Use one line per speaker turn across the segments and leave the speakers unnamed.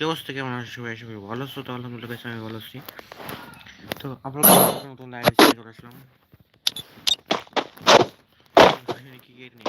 কি অবস্থা? কেমন আছো সবাই? আশা করি ভালো আছো। তো আলহামদুলিল্লাহ আমি ভালো আছি। তো আমরা নতুন লাইভ চলে আসলাম। কি গেট নেই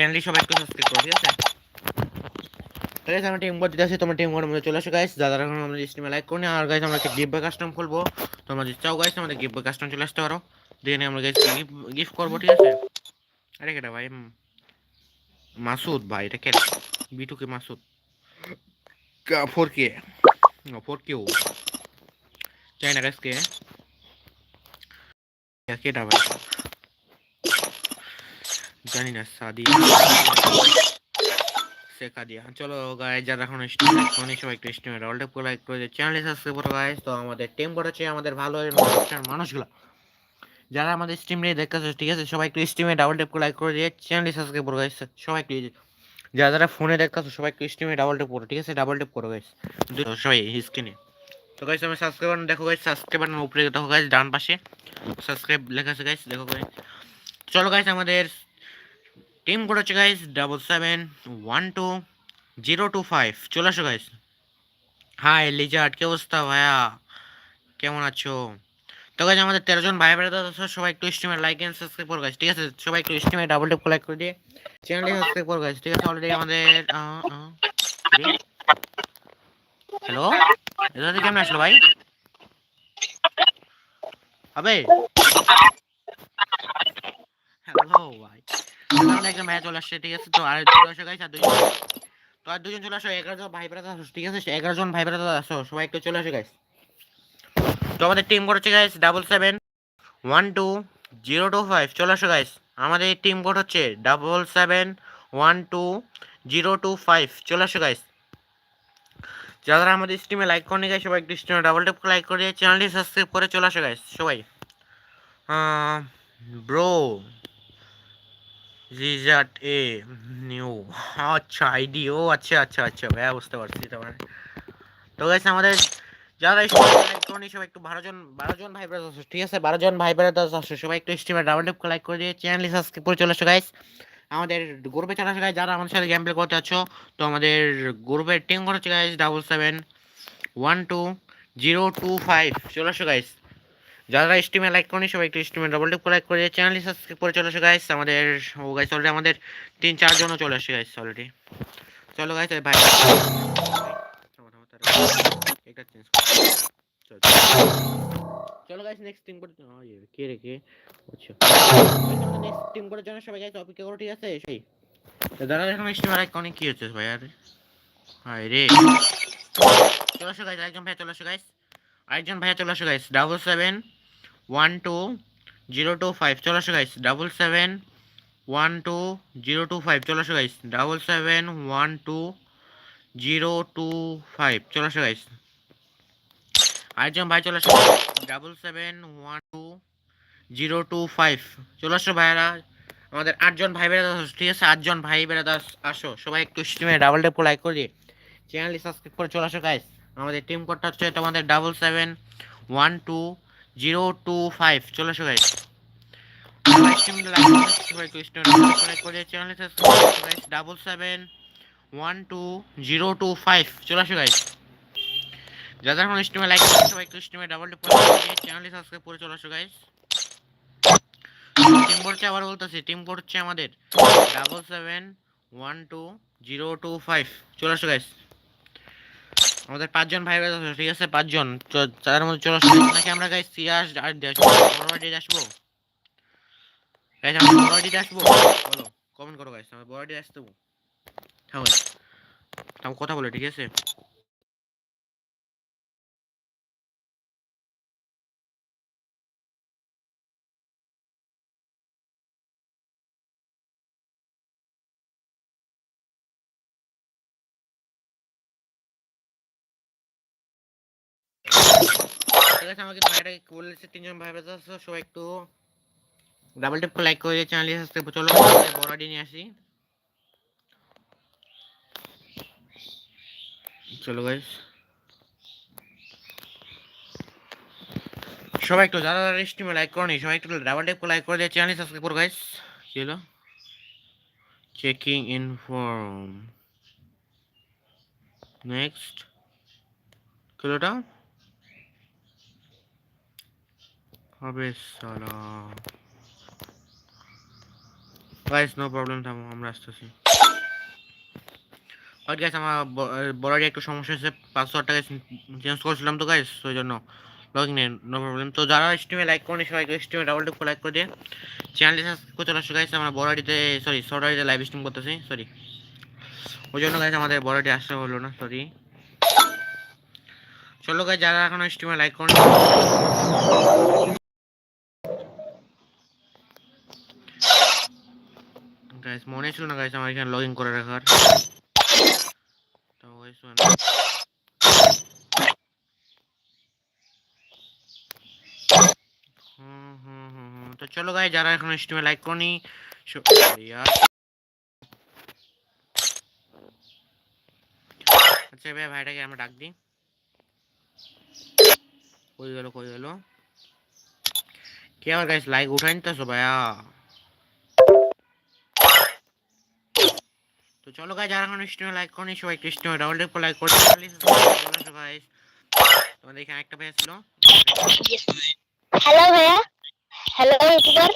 চ্যানেলটি সবাই একটু সাবস্ক্রাইব করো ঠিক আছে? তাহলে আমরা টিম কোড দিতে আসি তোমার টিম কোড মধ্যে চলে আসো গাইস দাদা এখন আমাদের স্ট্রিমে লাইক করুন আর গাইস আমরা একটা গিফট বা কাস্টম খুলবো। তোমরা যদি চাও গাইস আমাদের গিফট বা কাস্টম চলে আসতে পারো। দিয়ে আমরা গাইস গিফট করব ঠিক আছে? আরে কেটা ভাই মাসুদ ভাই এটা কে? বিটু কে মাসুদ? ফোর কে ফোর কেও চাই না গাইস কে কেটা ভাই? জানি না, সাদিয়া। শেখা দিয়া। চলো গাইস যারা এখন এখনই সবাই একটু রল ট্যাপ করে লাইক করে চ্যানেলে সাবস্ক্রাইব করো গাইস তো আমাদের টিম করেছে আমাদের ভালো মানুষগুলো। যারা আমাদের স্ট্রিম নিয়ে দেখতেছো, ঠিক আছে? সবাই একটু স্ট্রিমে ডাবল ট্যাপ করে লাইক করে দিয়ে চ্যানেলটি সাবস্ক্রাইব করো গাইস সবাই একটু যারা যারা ফোনে দেখতেছো, সবাই একটু স্ট্রিমে ডাবল ট্যাপ করো, ঠিক আছে? ডাবল ট্যাপ করো গাইস সবাই স্ক্রিনে তো গাইস আমি সাবস্ক্রাইব বাটন দেখো গাইস সাবস্ক্রাইব বাটন উপরে দেখো গাইস ডান পাশে। সাবস্ক্রাইব লেখা আছে গাইস দেখো গাইস চলো গাইস আমাদের টিম কোড হচ্ছে guys double seven one two zero two five চলে আসো গাইস হাই লিজার্ড কি অবস্থা ভাইয়া? কেমন আছো? তো গাইস আমাদের তেরো জন ভাই বেড়াতে আছো, সবাই একটু স্ট্রিমে লাইক এন্ড সাবস্ক্রাইব করো গাইস ঠিক আছে? সবাই একটু স্ট্রিমে ডাবল ট্যাপ লাইক করে দিয়ে চ্যানেলটি সাবস্ক্রাইব করো গাইস ঠিক আছে? অলরেডি আমাদের হ্যালো এটা কেমন আসলো ভাই? হবে হ্যালো ভাই তাহলে একজন ভাই চলে আসছে, ঠিক আছে? তো আর চলে আসো গাইস আর দুজন তো আর দুজন চলে আসো, এগারো জন ভাই বেড়াতে আসো ঠিক আছে? এগারো জন ভাই বেড়াতে আসো সবাই একটু চলে আসো গাইস তো আমাদের টিম করেছে guys double seven one two zero two five চলে আসো গাইস আমাদের টিম কোড হচ্ছে double seven one two zero two five চলে আসো গাইস যারা আমাদের স্ট্রিমে লাইক করে গাইস সবাই একটু স্ট্রিমে ডাবল ট্যাপ লাইক করে চ্যানেলটি সাবস্ক্রাইব করে চলে আসো গাইস সবাই। ব্রো রিজার্ট এ, নিউ। আচ্ছা আইডি ও আচ্ছা আচ্ছা আচ্ছা ভাইয়া বুঝতে পারছি তোমার। তো গাইস আমাদের যারা স্ট্রিমে সবাই একটু বারো জন বারো জন ভাই ব্রাদার্স ঠিক আছে? বারো জন ভাই ব্রাদার্স আসো সবাই একটু স্ট্রিমে ডাবল ট্যাপ লাইক করে দিয়ে চ্যানেলটি সাবস্ক্রাইব করে চলে আসো গাইস আমাদের গ্রুপে চলে আসো গাইস যারা আমাদের সাথে গেম প্লে করতে আছো, তো আমাদের গ্রুপের টিম করেছে guys double seven one two zero two five চলে আসো গাইস যারা স্ট্রিমে লাইক করেনি সবাই একটু স্ট্রিমে ডবল টিপ লাইক করে চ্যানেলটি সাবস্ক্রাইব করে চলে আসো গাইস আমাদের, ও গাইস অলরেডি আমাদের তিন চারজনও চলে আসে গাইস অলরেডি চলো গাইস ভাই চলো গাইস নেক্সট টিম করে কে রে, কে? আচ্ছা। নেক্সট টিম করার জন্য সবাই গাইস অপেক্ষা করো, ঠিক আছে? সেই। দাদা, এখন স্ট্রিমে লাইক করেনি, কি হচ্ছে, ভাই? আরে। হাই রে। চলে আসো গাইস আরেকজন ভাই চলে আসো গাইস আরেকজন ভাইয়া চলে আসো guys double seven one two zero two five চলে আসো guys double seven one two zero two five চলে আসো guys double seven one two zero two five চলে আসো গাইস আরেকজন ভাই, চলে আসো। Double seven one two zero two five চলে আসো, ভাইয়ারা। আমাদের আটজন ভাই বেড়াতে আসো, ঠিক আছে? আটজন ভাই বেড়াতে আসো সবাই একটু স্ট্রিমে ডাবল টেপ লাইক করে দিয়ে চ্যানেলটি সাবস্ক্রাইব করে চলে আসো গাইস আমাদের টিম কোডটা হচ্ছে এটা আমাদের double seven one two zero two five, চলে আসো guys double seven one two zero two five, চলে গাইস যাদের এখন স্ট্রিমে লাইক সবাই একটু ডাবল টিপ করে চ্যানেলটি সাবস্ক্রাইব করে চলে আসো গাইস টিম করছে আবার বলতেছি টিম করছে আমাদের double seven one two zero two five, চলে আসো গাইস আমাদের পাঁচজন ভাই ভাই ঠিক আছে? পাঁচজন। তাদের মধ্যে চলো নাকি আমরা গাইস সিয়াস আর বড়ডি আসব। গাইস আমরা বড়ডি আসব। বলো কমেন্ট করো গাইস আমরা বড়ডি আসতে গাইস তাও কথা বলে, ঠিক আছে? আছে আমাকে ভাইটা বলেছে, তিনজন ভাই আছে, সবাই একটু ডাবল লাইক করে চ্যানেল সাবস্ক্রাইব চলো বড় নিয়ে আসি। চলো গাইস সবাই একটু যারা যারা স্ট্রিমে লাইক করনি, সবাই একটু ডাবল লাইক করে দিয়ে চ্যানেল সাবস্ক্রাইব করো গাইস কি হলো? চেকিং ইনফর্ম নেক্সট কি হলো ওটা হবে সালা গাইস নো প্রবলেম থামো, আমরা আসতেছি। আর গাইস আমার বড়ারই একটু সমস্যা হয়েছে পাসওয়ার্ডটা টাকা চেঞ্জ করেছিলাম তো গাইস ওই জন্য লগইন নেই নো প্রবলেম তো যারা স্ট্রিমে লাইক করেনি সবাই স্ট্রিমে ডাবল টেপ লাইক করে দিয়ে চ্যানেলটি সাবস্ক্রাইব করে চলে আসো গাইস আমরা বড়ারিতে সরি সরারিতে লাইভ স্ট্রিম করতেছি সরি ওই জন্য গাইস আমাদের বড়াটি আসতে হলো না সরি চলো গাইস যারা এখনও স্ট্রিমে লাইক করেন গাইস মনে ছিল না গাইস আমার এখানে লগ করে রাখার। তো গাইস মানে। তো চলো গাইস যারা এখনও স্ট্রিমে লাইক করনি আচ্ছা ভাই ভাইটাকে আমরা ডাক দিই। কই গেল কই গেল? কি আবার গাইস লাইক উঠাইন তো ভাইয়া তো চলো যারা এখন স্ট্রিমে লাইক করনি, সবাই কৃষ্ণ ডাবল করে লাইক প্লিজ গাইস তোমাদের এখানে একটা ভাইয়া ছিল
হ্যালো ভাইয়া। হ্যালো ইউটিউবার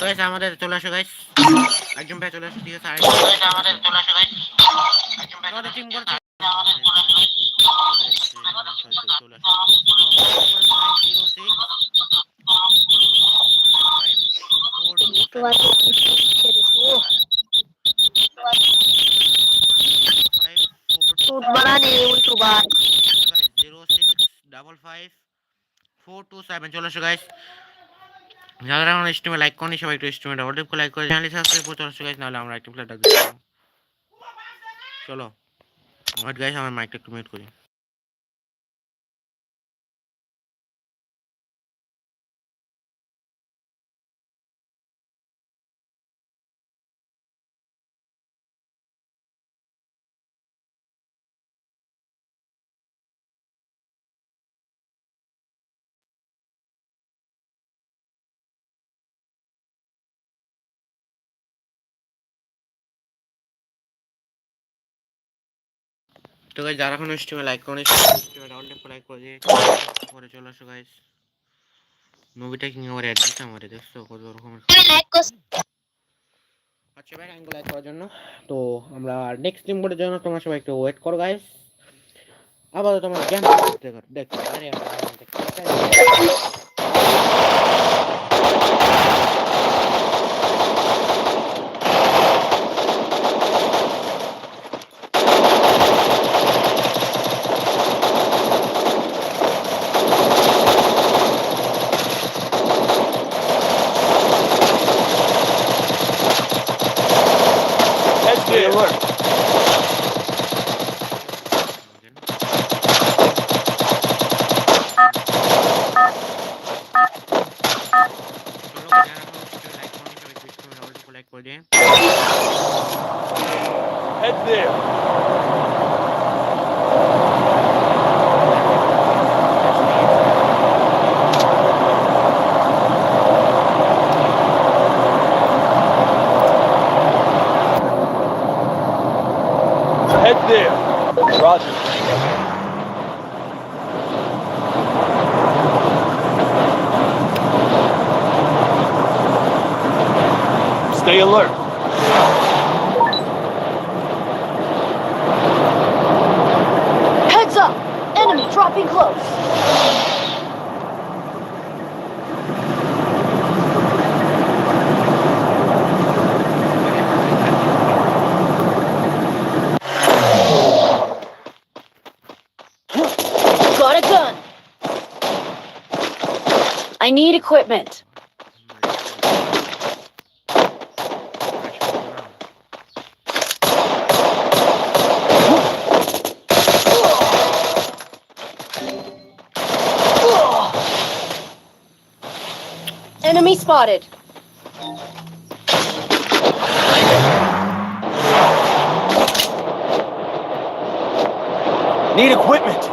তো গাইস আমাদের চলে আসো গাইস একজন ভাই চলে আসো ঠিক আছে আরেকজন। আমাদের চলে আসো গাইস একজন ভাই আমাদের টিম চলে আসো six double five four two seven চলে আসো গাইস যারা আমার স্ট্রিমে লাইক করেনি, সবাই একটু স্ট্রিমে ডাবল টিপ লাইক করে চ্যানেল সাবস্ক্রাইব করতে আসো গাইস নাহলে আমরা একটু প্লেট চলো। ওয়েট গাইস আমার মাইকটা একটু মিউট করি। তো গাইস যারা এখন স্ট্রিমে লাইক করেনি স্ট্রিমে ডাবল টিপ লাইক করে দিয়ে পরে চলে আসো গাইস মুভিটা কিং আমার অ্যাড দিতে আমারে দেখছ? কত রকমের আচ্ছা ভাই থ্যাংক লাইক করার জন্য। তো আমরা নেক্সট টিম বোর্ডের জন্য তোমরা সবাই একটু ওয়েট করো গাইস আবার তোমার জ্ঞান দেখো দেখো।
Equipment. Enemy spotted.
Need equipment.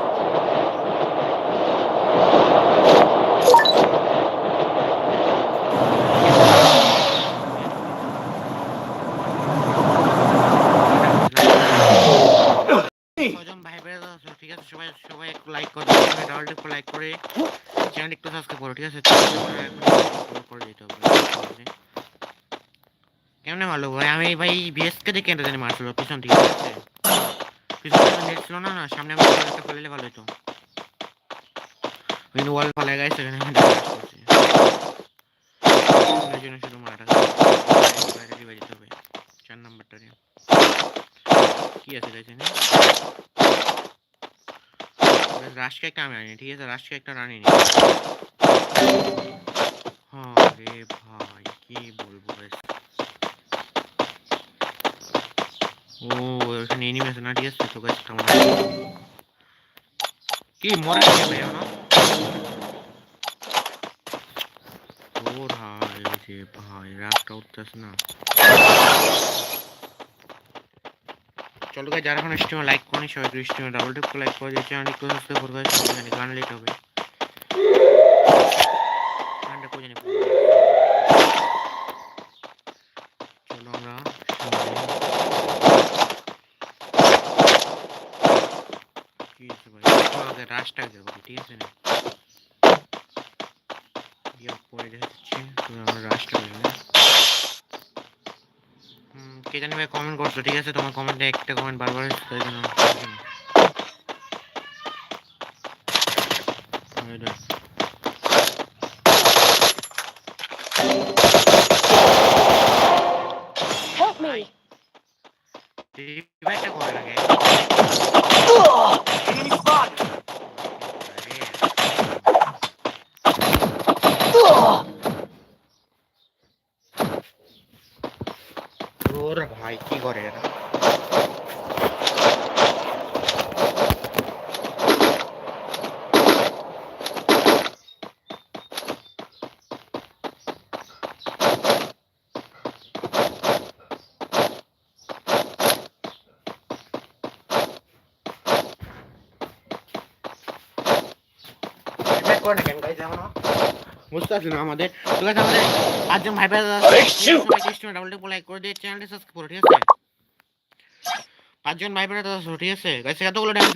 B S K দেখে জানি মারছিল, পিছন থেকে পিছন থেকে নেট ছিল না না, সামনে আমি একটা ফেলে ভালো হতো উইন ওয়াল ফলে গেছে এখানে আমি করছি। জন্য শুধু মারাটা বাইরে দিয়ে যেতে হবে। চার নাম্বারটা কি আছে দেখেন রাশকে একটা আমি আনি ঠিক আছে? রাশকে একটা আনি নি রে ভাই, কি বলব ও, এখানে গাছ কি, মরে গেছে ও ভাই ভাই উঠতেছে না। চলো গাইজ যারা এখন স্ট্রিমে লাইক করেনি, সবাই স্ট্রিমে ডাবল টিপ লাইক করে দিয়ে চ্যানেল একটু সাবস্ক্রাইব করবে সেখানে গান লেট হবে গানটা কোথায় নিয়ে পড়ব? চলো আমরা সামনে- কি আছে ভাই রাশটা যাব ঠিক আছে? পরে দেখা যাচ্ছে আমরা রাশটা হুম, কে জানি ভাই কমেন্ট করছ ঠিক আছে? তোমার কমেন্টে একটা কমেন্ট বারবার করে এরা করে না কেন গাইজ এখনও বুঝতে পারছি না আমাদের পাঁচজন ভাই ভাই ডাবল টেপ লাইক করে দিয়ে চ্যানেলটি সাবস্ক্রাইব করো ঠিক আছে? পাঁচজন ভাই তো ঠিক আছে? গাইস এতগুলো
damage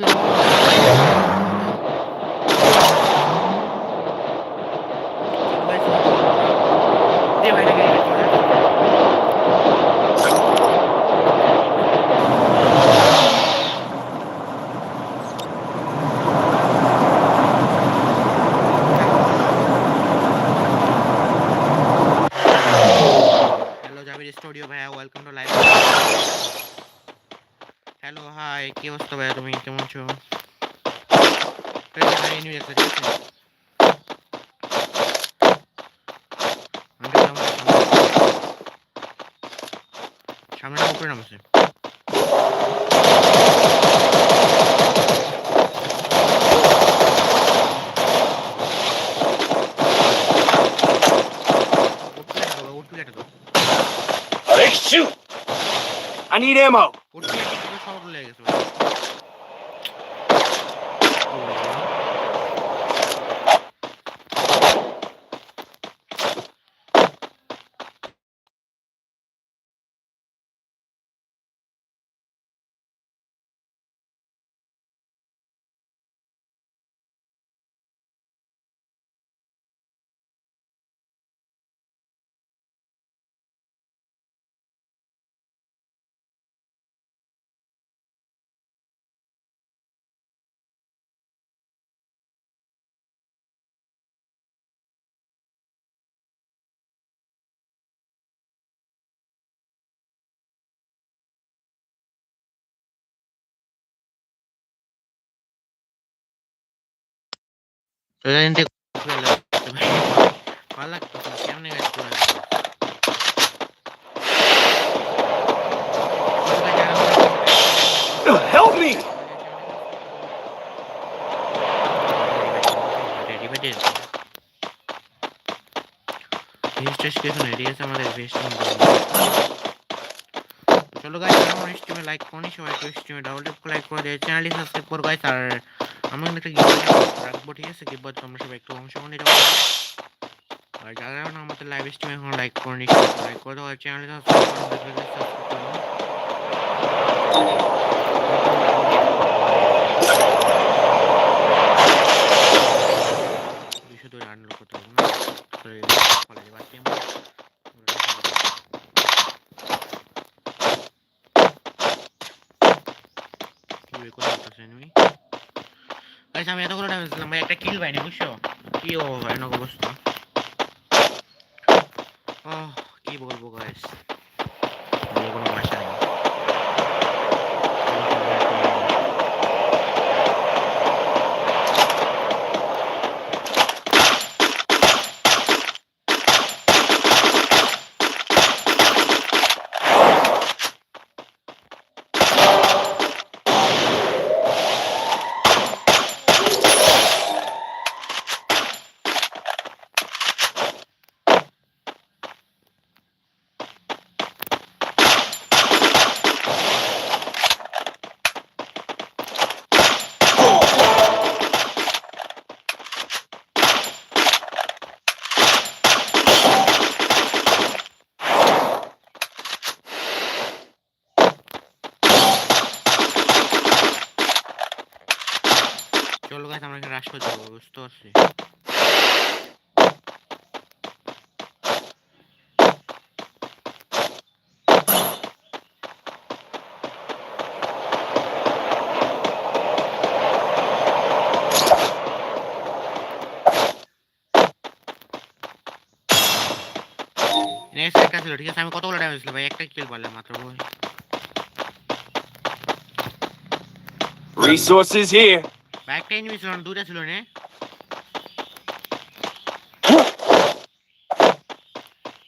shoot! I need ammo.
Resident Evil ভালো লাগতো না, কেমনে guys করে দিল? তো guys, যারা আমাদের-
Help me!
Ready, ready. Face test কিছু নেই, ঠিক আছে? আমাদের face test করতে হবে। চলো গাইস আমার স্ট্রিমে লাইক করুন সবাই আমরা একটা গিফট রাখব, ঠিক আছে? গিফট তোমরা সবাই একটু অংশগ্রহণ নিতে পারো আর যারা এখন আমাদের লাইভ স্ট্রিম এখন লাইক করে নি লাইক করে দাও, আর চ্যানেলটি সাবস্ক্রাইব করো সাবস্ক্রাইব করো দুইশো দুই আনলক করতে হবে না করে ফলে বাকি আমরা কি বের করে দিতেছে enemy? Guys, আমি এতগুলো ড্যামেজ দিলাম ভাই একটা কিল পাইনি বুঝছ কি অবস্থা আহ, কি বলব গাইস কোনো ভাষা নেই চলো গাইস আমরা এখানে রাশ করতে যাব বুঝতে পারছি নেক্সট একটা ছিল ঠিক আছে আমি কতগুলো ড্যামেজ ছিল ভাই একটা কিল পারলাম মাত্র ভাই
Resources here.
ভাই একটা এনিমি ছিল না দুইটা ছিল নে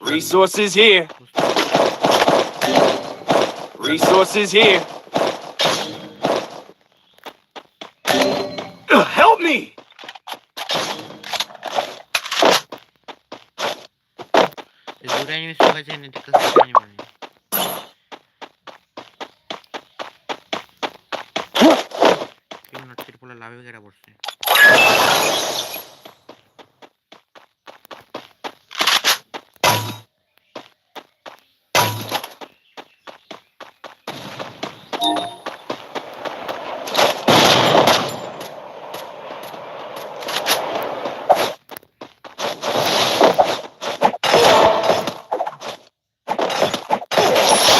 Resources here. Resources here.
লাভে গেরা পড়ছে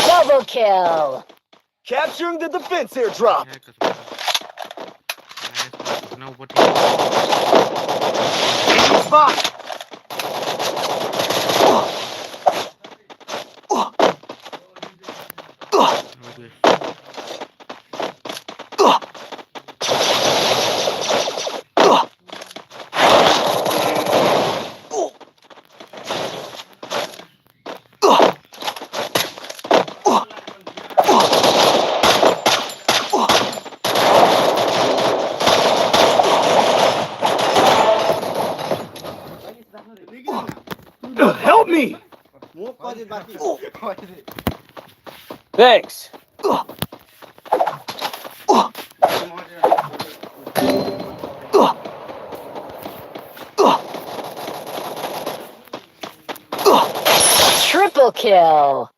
Double kill.
Capturing the defense airdrop.
হ্যাঁ, একটা ছিল। হ্যাঁ, না উপর থেকে
Enemy spot.
আমি বেশ-
Help me! Thanks.
Triple kill.
তো আমাদের লাইভ